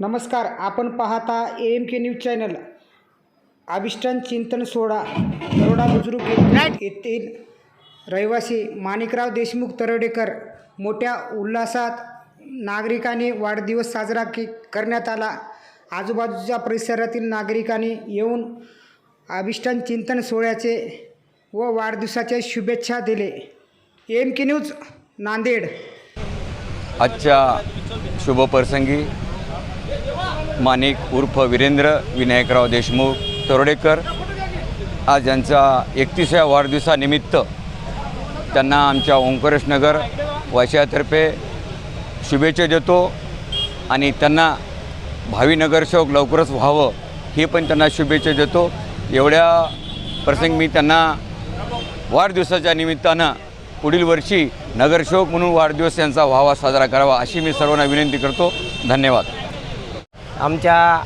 नमस्कार आपण पाहता A M K news channel. अभिष्टान चिंतन सोहळा तरोडा बुजुर्ग येथील येथील रहिवासी माणिकराव देशमुख तरडेकर मोठ्या उल्हासात नागरिकांनी वाढदिवस साजरा के करण्यात आला. आजूबाजूच्या परिसरातील नागरिकांनी येऊन अभिष्टान चिंतन सोहळ्याचे व वाढदिवसाच्या शुभेच्छा दिले. M K news Nanded. आजच्या शुभप्रसंगी माणिक उर्फ वीरेंद्र विनायकराव देशमुख तरोडेकर. आज यांचा एकतीसव्या वाढदिवसानिमित्त त्यांना आमच्या ओंकारेशनगर वाशियातर्फे शुभेच्छा देतो आणि त्यांना भावी नगरसेवक लवकरच व्हावं हे पण त्यांना शुभेच्छा देतो. एवढ्या प्रसंग मी त्यांना वाढदिवसाच्या निमित्तानं पुढील वर्षी नगरसेवक म्हणून वाढदिवस यांचा व्हावा साजरा करावा अशी मी सर्वांना विनंती करतो. धन्यवाद. आमच्या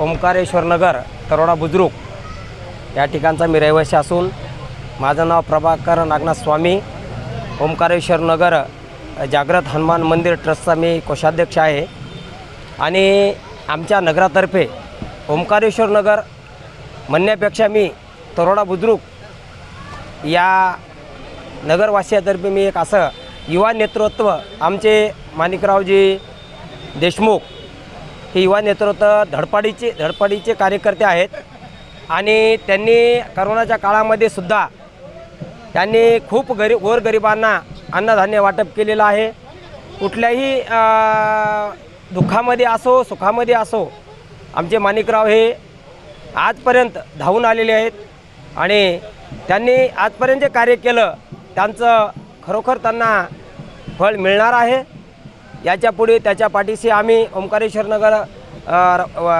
ओंकारेश्वर नगर तरोडा बुद्रुक या ठिकाणचा मी रहिवासी असून माझं नाव प्रभाकर नागनाथ स्वामी. ओंकारेश्वर नगर जागृत हनुमान मंदिर ट्रस्टचा मी कोषाध्यक्ष आहे. आणि आमच्या नगरातर्फे ओंकारेश्वर नगर म्हणण्यापेक्षा मी तरोडा बुद्रुक या नगरवासियातर्फे मी एक असं युवा नेतृत्व आमचे माणिकरावजी देशमुख हे युवा नेतृत्व धडपडीचे धडपडीचे कार्यकर्ते आहेत. आणि त्यांनी करोनाच्या काळामध्ये सुद्धा त्यांनी खूप गरीब गोरगरिबांना अन्नधान्य वाटप केलेलं आहे. कुठल्याही दुःखामध्ये असो सुखामध्ये असो आमचे माणिकराव हे आजपर्यंत धावून आलेले आहेत. आणि त्यांनी आजपर्यंत जे कार्य केलं त्यांचं खरोखर त्यांना फळ मिळणार आहे. याच्यापुढे त्याच्या पाठीशी आम्ही ओंकारेश्वर नगर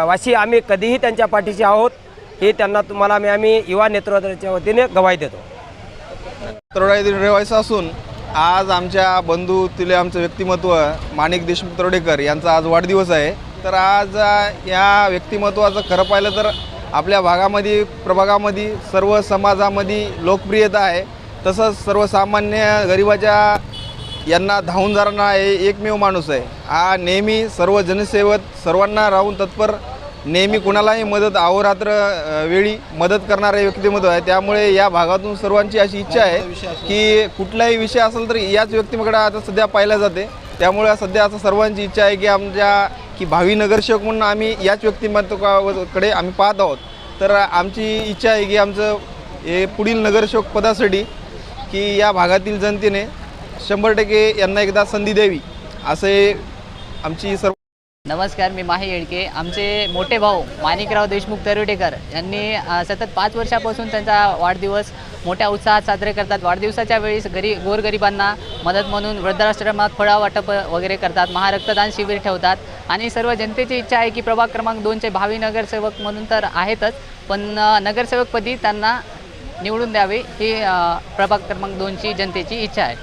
वासी आम्ही कधीही त्यांच्या पाठीशी आहोत हे त्यांना तुम्हाला मी आम्ही युवा नेतृत्वाच्या वतीने गवाही देतो. तरोडा रहिवासी असून आज आमच्या बंधू तिले आमचं व्यक्तिमत्व माणिक देशमुख तरोडेकर यांचा आज वाढदिवस आहे. तर आज या व्यक्तिमत्वाचं खरं पाहिलं तर आपल्या भागामध्ये प्रभागामध्ये सर्व समाजामध्ये लोकप्रियता आहे. तसंच सर्वसामान्य गरिबाच्या यांना धावून जाणारा हे एकमेव माणूस आहे. हा नेहमी सर्व जनसेवत सर्वांना राहून तत्पर नेहमी कुणालाही मदत अहोरात्र वेळी मदत करणारे व्यक्तिमत्व आहे. त्यामुळे या भागातून सर्वांची अशी इच्छा आहे की कुठलाही विषय असेल तर याच व्यक्तीकडे आता सध्या पाहिला जाते. त्यामुळे सध्या असं सर्वांची इच्छा आहे की आमच्या की भावी नगरसेवक म्हणून आम्ही याच व्यक्तिमत्वाकडे आम्ही पाहत आहोत. तर आमची इच्छा आहे की आमचं हे पुढील नगरसेवक पदासाठी की या भागातील जनतेने शंभर टक्के यांना एकदा संधी द्यावी असे आमची सर्व नमस्कार मी माही येडके. आमचे मोठे भाऊ माणिकराव देशमुख तरोटेकर यांनी सतत पाच वर्षापासून त्यांचा वाढदिवस मोठ्या उत्साहात साजरे करतात. वाढदिवसाच्या वेळेस गरी गोरगरिबांना मदत म्हणून वृद्धाश्रमात फळा वाटप वगैरे करतात. महारक्तदान शिबिर ठेवतात. आणि सर्व जनतेची इच्छा आहे की प्रभाग क्रमांक दोनचे भावी नगरसेवक म्हणून तर आहेतच पण नगरसेवकपदी त्यांना निवडून द्यावे ही प्रभाग क्रमांक दोनची जनतेची इच्छा आहे.